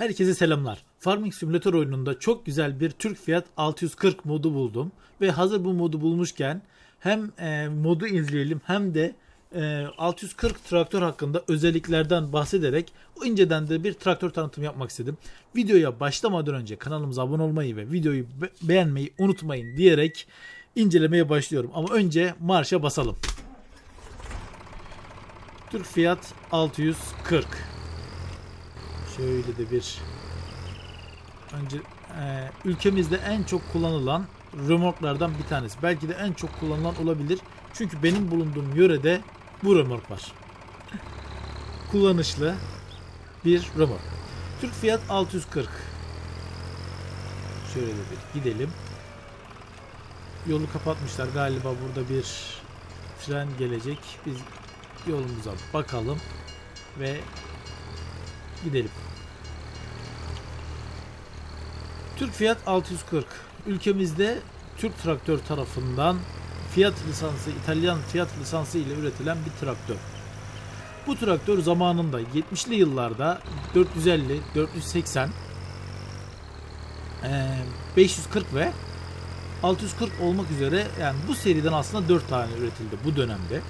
Herkese selamlar. Farming Simulator oyununda çok güzel bir Türk Fiat 640 modu buldum. Ve hazır bu modu bulmuşken hem e, modu izleyelim hem de e, 640 traktör hakkında özelliklerden bahsederek o inceden de bir traktör tanıtımı yapmak istedim. Videoya başlamadan önce kanalımıza abone olmayı ve videoyu be- beğenmeyi unutmayın diyerek incelemeye başlıyorum. Ama önce marşa basalım. Türk Fiat 640 Şöyle de bir önce e, ülkemizde en çok kullanılan römorklardan bir tanesi. Belki de en çok kullanılan olabilir. Çünkü benim bulunduğum yörede bu römork var. Kullanışlı bir römork. Türk Fiat 640. Şöyle de bir gidelim. Yolu kapatmışlar galiba burada bir tren gelecek. Biz yolumuza bakalım ve gidelim. Türk Fiat 640 ülkemizde Türk Traktör tarafından Fiat lisansı, İtalyan Fiat lisansı ile üretilen bir traktör. Bu traktör zamanında 70'li yıllarda 450, 480, eee, 540 ve 640 olmak üzere yani bu seriden aslında 4 tane üretildi bu dönemde.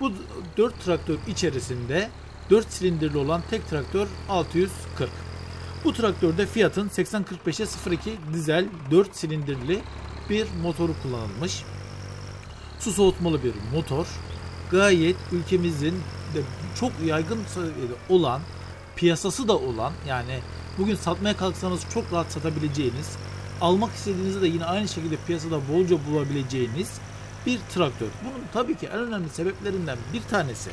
Bu 4 traktör içerisinde 4 silindirli olan tek traktör 640. Bu traktörde Fiat'ın 8045'e 02 dizel 4 silindirli bir motoru kullanılmış. Su soğutmalı bir motor. Gayet ülkemizin de çok yaygın olan, piyasası da olan yani bugün satmaya kalksanız çok rahat satabileceğiniz, almak istediğinizde de yine aynı şekilde piyasada bolca bulabileceğiniz bir traktör. Bunun tabii ki en önemli sebeplerinden bir tanesi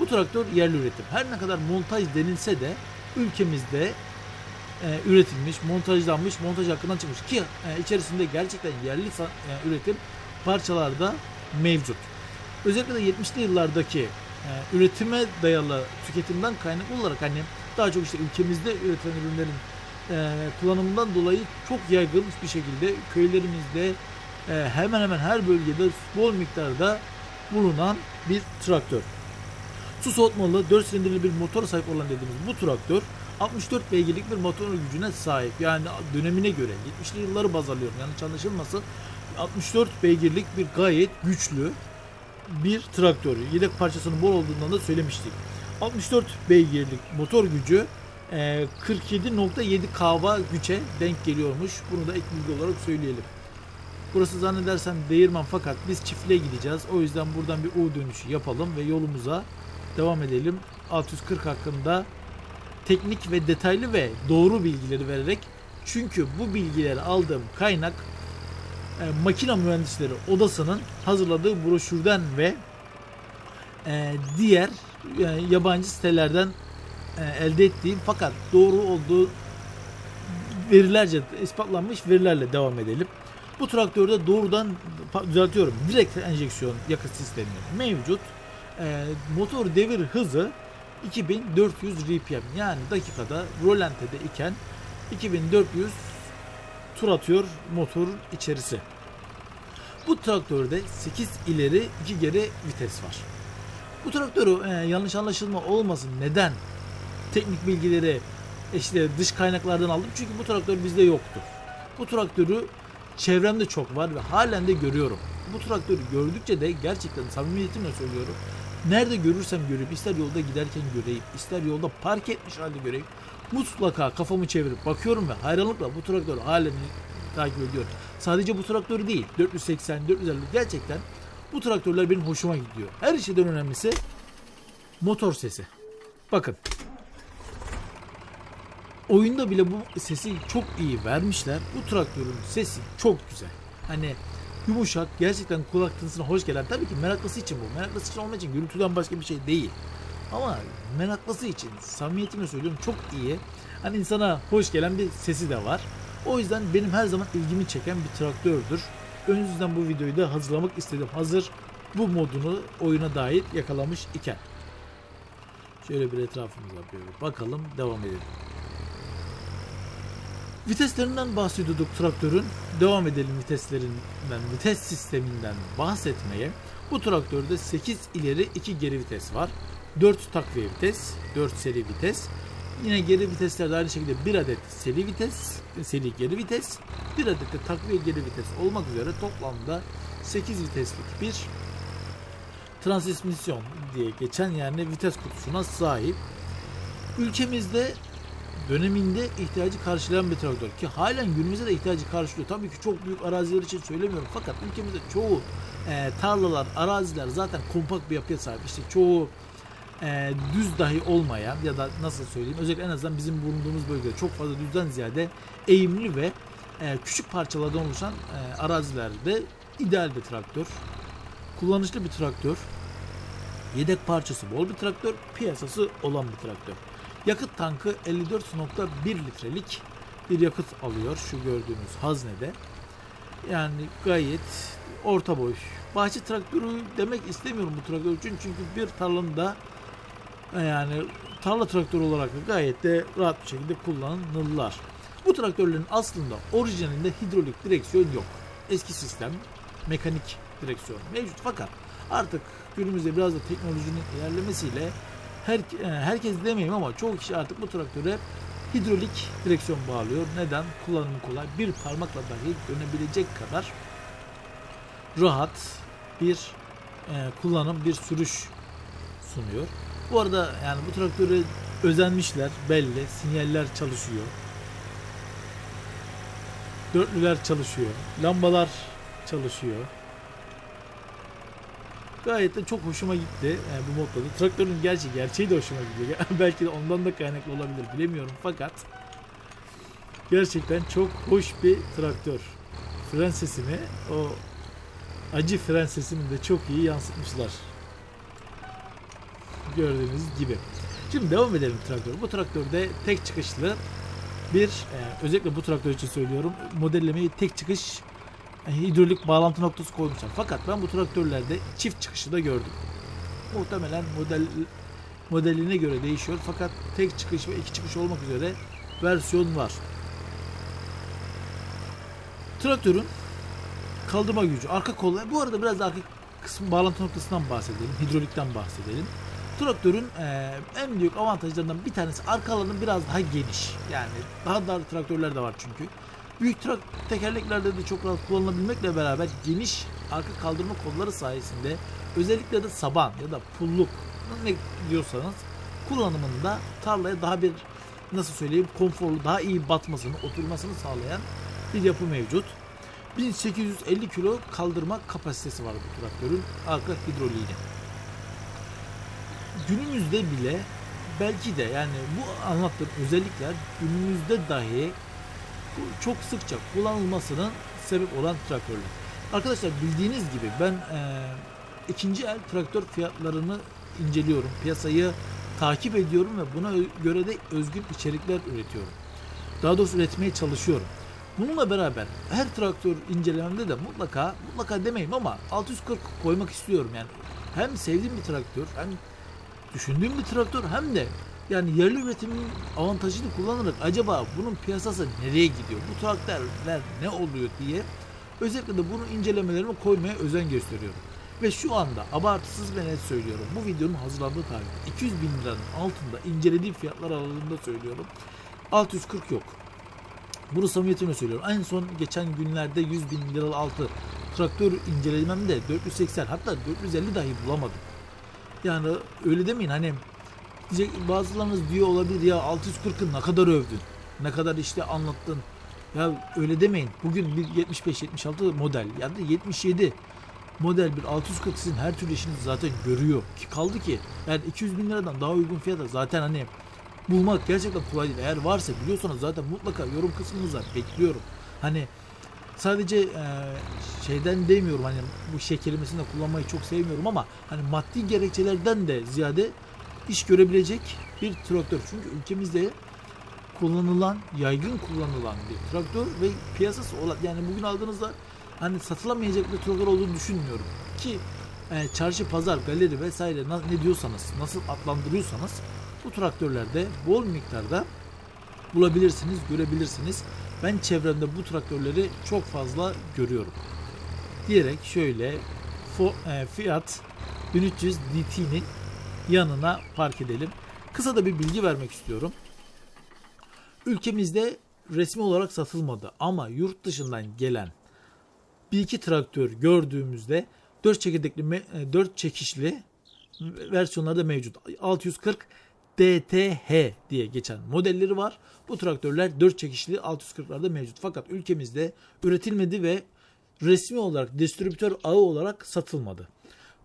bu traktör yerli üretim. Her ne kadar montaj denilse de ülkemizde e, üretilmiş, montajlanmış, montaj hakkından çıkmış ki e, içerisinde gerçekten yerli e, üretim parçalar da mevcut. Özellikle de 70'li yıllardaki e, üretime dayalı tüketimden kaynaklı olarak hani daha çok işte ülkemizde üretilen ürünlerin e, kullanımından dolayı çok yaygın bir şekilde köylerimizde hemen hemen her bölgede bol miktarda bulunan bir traktör. Su soğutmalı 4 silindirli bir motor sahip olan dediğimiz bu traktör 64 beygirlik bir motor gücüne sahip. Yani dönemine göre 70'li yılları baz alıyorum yanlış anlaşılmasın. 64 beygirlik bir gayet güçlü bir traktör. Yedek parçasının bol olduğundan da söylemiştik. 64 beygirlik motor gücü e, 47.7 kava güce denk geliyormuş. Bunu da ek bilgi olarak söyleyelim. Burası zannedersem değirmen fakat biz çiftliğe gideceğiz. O yüzden buradan bir U dönüşü yapalım ve yolumuza devam edelim. 640 hakkında teknik ve detaylı ve doğru bilgileri vererek çünkü bu bilgileri aldığım kaynak e, makina mühendisleri odasının hazırladığı broşürden ve e, diğer e, yabancı sitelerden e, elde ettiğim fakat doğru olduğu verilerce ispatlanmış verilerle devam edelim. Bu traktörde doğrudan düzeltiyorum direkt enjeksiyon yakıt sistemi mevcut. E, motor devir hızı 2400 RPM yani dakikada rolantede iken 2400 tur atıyor motor içerisi. Bu traktörde 8 ileri 2 geri vites var. Bu traktörü e, yanlış anlaşılma olmasın neden teknik bilgileri işte dış kaynaklardan aldım çünkü bu traktör bizde yoktu. Bu traktörü çevremde çok var ve halen de görüyorum. Bu traktörü gördükçe de gerçekten samimiyetimle söylüyorum. Nerede görürsem göreyim, ister yolda giderken göreyim, ister yolda park etmiş halde göreyim. Mutlaka kafamı çevirip bakıyorum ve hayranlıkla bu traktörü halen takip ediyorum. Sadece bu traktörü değil, 480, 450 gerçekten bu traktörler benim hoşuma gidiyor. Her şeyden önemlisi motor sesi. Bakın. Oyunda bile bu sesi çok iyi vermişler. Bu traktörün sesi çok güzel. Hani yumuşak, gerçekten kulak tınısına hoş gelen. Tabii ki meraklısı için bu. Meraklısı için olmak için gürültüden başka bir şey değil. Ama meraklısı için, samimiyetimle söylüyorum çok iyi. Hani insana hoş gelen bir sesi de var. O yüzden benim her zaman ilgimi çeken bir traktördür. Ön yüzden bu videoyu da hazırlamak istedim. Hazır bu modunu oyuna dair yakalamış iken. Şöyle bir etrafımıza bir bakalım, devam edelim. Viteslerinden bahsediyorduk traktörün. Devam edelim viteslerinden, vites sisteminden bahsetmeye. Bu traktörde 8 ileri 2 geri vites var. 4 takviye vites, 4 seri vites. Yine geri viteslerde aynı şekilde bir adet seri vites, seri geri vites, bir adet de takviye geri vites olmak üzere toplamda 8 viteslik bir transmisyon diye geçen yani vites kutusuna sahip. Ülkemizde döneminde ihtiyacı karşılayan bir traktör ki halen günümüzde de ihtiyacı karşılıyor. Tabii ki çok büyük araziler için söylemiyorum fakat ülkemizde çoğu e, tarlalar, araziler zaten kompakt bir yapıya sahip. İşte çoğu e, düz dahi olmayan ya da nasıl söyleyeyim özellikle en azından bizim bulunduğumuz bölgede çok fazla düzden ziyade eğimli ve e, küçük parçalardan oluşan e, arazilerde ideal bir traktör. Kullanışlı bir traktör. Yedek parçası bol bir traktör, piyasası olan bir traktör. Yakıt tankı 54.1 litrelik bir yakıt alıyor şu gördüğünüz haznede. Yani gayet orta boy. Bahçe traktörü demek istemiyorum bu traktör için çünkü bir tarlanın da e, yani tarla traktörü olarak da gayet de rahat bir şekilde kullanılırlar. Bu traktörlerin aslında orijinalinde hidrolik direksiyon yok. Eski sistem mekanik direksiyon mevcut fakat artık günümüzde biraz da teknolojinin ilerlemesiyle her, e, herkes demeyeyim ama çoğu kişi artık bu traktöre hidrolik direksiyon bağlıyor. Neden? Kullanımı kolay. Bir parmakla dahi dönebilecek kadar rahat bir e, kullanım, bir sürüş sunuyor. Bu arada yani bu traktöre özenmişler belli. Sinyaller çalışıyor. Dörtlüler çalışıyor. Lambalar çalışıyor. Gayet de çok hoşuma gitti yani bu modda. da. Traktörün gerçi gerçeği de hoşuma gidiyor. Belki de ondan da kaynaklı olabilir bilemiyorum fakat gerçekten çok hoş bir traktör. Fren sesini o acı fren sesini de çok iyi yansıtmışlar. Gördüğünüz gibi. Şimdi devam edelim traktör. Bu traktörde tek çıkışlı bir e, özellikle bu traktör için söylüyorum modellemeyi tek çıkış e, hidrolik bağlantı noktası koymuşlar. Fakat ben bu traktörlerde çift çıkışı da gördüm. Muhtemelen model modeline göre değişiyor fakat tek çıkış ve iki çıkış olmak üzere versiyon var. Traktörün kaldırma gücü, arka kolları. Bu arada biraz da arka kısım bağlantı noktasından bahsedelim, hidrolikten bahsedelim. Traktörün e, en büyük avantajlarından bir tanesi arka alanı biraz daha geniş. Yani daha dar traktörler de var çünkü. Büyük trak tekerleklerde de çok rahat kullanılabilmekle beraber geniş arka kaldırma kolları sayesinde özellikle de saban ya da pulluk ne diyorsanız kullanımında tarlaya daha bir nasıl söyleyeyim konforlu daha iyi batmasını oturmasını sağlayan bir yapı mevcut. 1850 kilo kaldırma kapasitesi var bu traktörün arka hidroliğine. Günümüzde bile belki de yani bu anlattığım özellikler günümüzde dahi çok sıkça kullanılmasının sebep olan traktörler. Arkadaşlar bildiğiniz gibi ben e, ikinci el traktör fiyatlarını inceliyorum. Piyasayı takip ediyorum ve buna göre de özgün içerikler üretiyorum. Daha doğrusu üretmeye çalışıyorum. Bununla beraber her traktör incelememde de mutlaka mutlaka demeyeyim ama 640 koymak istiyorum yani. Hem sevdiğim bir traktör hem düşündüğüm bir traktör hem de yani yerli üretimin avantajını kullanarak acaba bunun piyasası nereye gidiyor? Bu traktörler ne oluyor diye özellikle de bunu incelemelerime koymaya özen gösteriyorum. Ve şu anda abartısız ve net söylüyorum. Bu videonun hazırlandığı tarihte 200 bin liranın altında incelediğim fiyatlar aralığında söylüyorum. 640 yok. Bunu samimiyetimle söylüyorum. En son geçen günlerde 100 bin liralı altı traktör incelememde 480 hatta 450 dahi bulamadım. Yani öyle demeyin hani diyecek bazılarınız diyor olabilir ya 640'ı ne kadar övdün. Ne kadar işte anlattın. Ya öyle demeyin. Bugün bir 75-76 model ya da 77 model bir 640 sizin her türlü işinizi zaten görüyor. Ki kaldı ki yani 200 bin liradan daha uygun fiyata zaten hani bulmak gerçekten kolay değil. Eğer varsa biliyorsanız zaten mutlaka yorum kısmınıza bekliyorum. Hani sadece e, şeyden demiyorum hani bu şey kelimesini de kullanmayı çok sevmiyorum ama hani maddi gerekçelerden de ziyade iş görebilecek bir traktör. Çünkü ülkemizde kullanılan, yaygın kullanılan bir traktör ve piyasası olan yani bugün aldığınızda hani satılamayacak bir traktör olduğunu düşünmüyorum. Ki e, çarşı, pazar, galeri vesaire ne diyorsanız, nasıl adlandırıyorsanız bu traktörlerde bol miktarda bulabilirsiniz, görebilirsiniz. Ben çevremde bu traktörleri çok fazla görüyorum. Diyerek şöyle e, Fiat 1300 DT'nin yanına park edelim. Kısa da bir bilgi vermek istiyorum. ülkemizde resmi olarak satılmadı ama yurt dışından gelen bir iki traktör gördüğümüzde 4 çekirdekli 4 çekişli versiyonlarda mevcut. 640 DTH diye geçen modelleri var. Bu traktörler 4 çekişli 640'larda mevcut. Fakat ülkemizde üretilmedi ve resmi olarak distribütör ağı olarak satılmadı.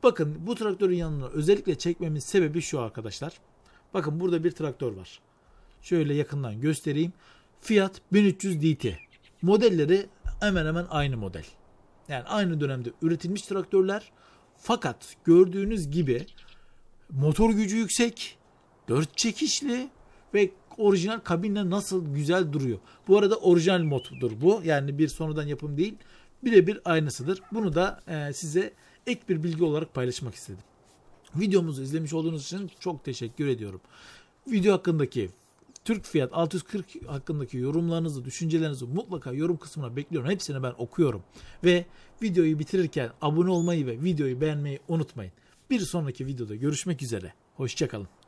Bakın bu traktörün yanına özellikle çekmemin sebebi şu arkadaşlar. Bakın burada bir traktör var. Şöyle yakından göstereyim. Fiat 1300 DT. Modelleri hemen hemen aynı model. Yani aynı dönemde üretilmiş traktörler. Fakat gördüğünüz gibi motor gücü yüksek, 4 çekişli ve orijinal kabinle nasıl güzel duruyor. Bu arada orijinal moddur bu. Yani bir sonradan yapım değil. Birebir aynısıdır. Bunu da e, size ek bir bilgi olarak paylaşmak istedim. Videomuzu izlemiş olduğunuz için çok teşekkür ediyorum. Video hakkındaki Türk Fiyat 640 hakkındaki yorumlarınızı, düşüncelerinizi mutlaka yorum kısmına bekliyorum. Hepsini ben okuyorum. Ve videoyu bitirirken abone olmayı ve videoyu beğenmeyi unutmayın. Bir sonraki videoda görüşmek üzere. Hoşçakalın.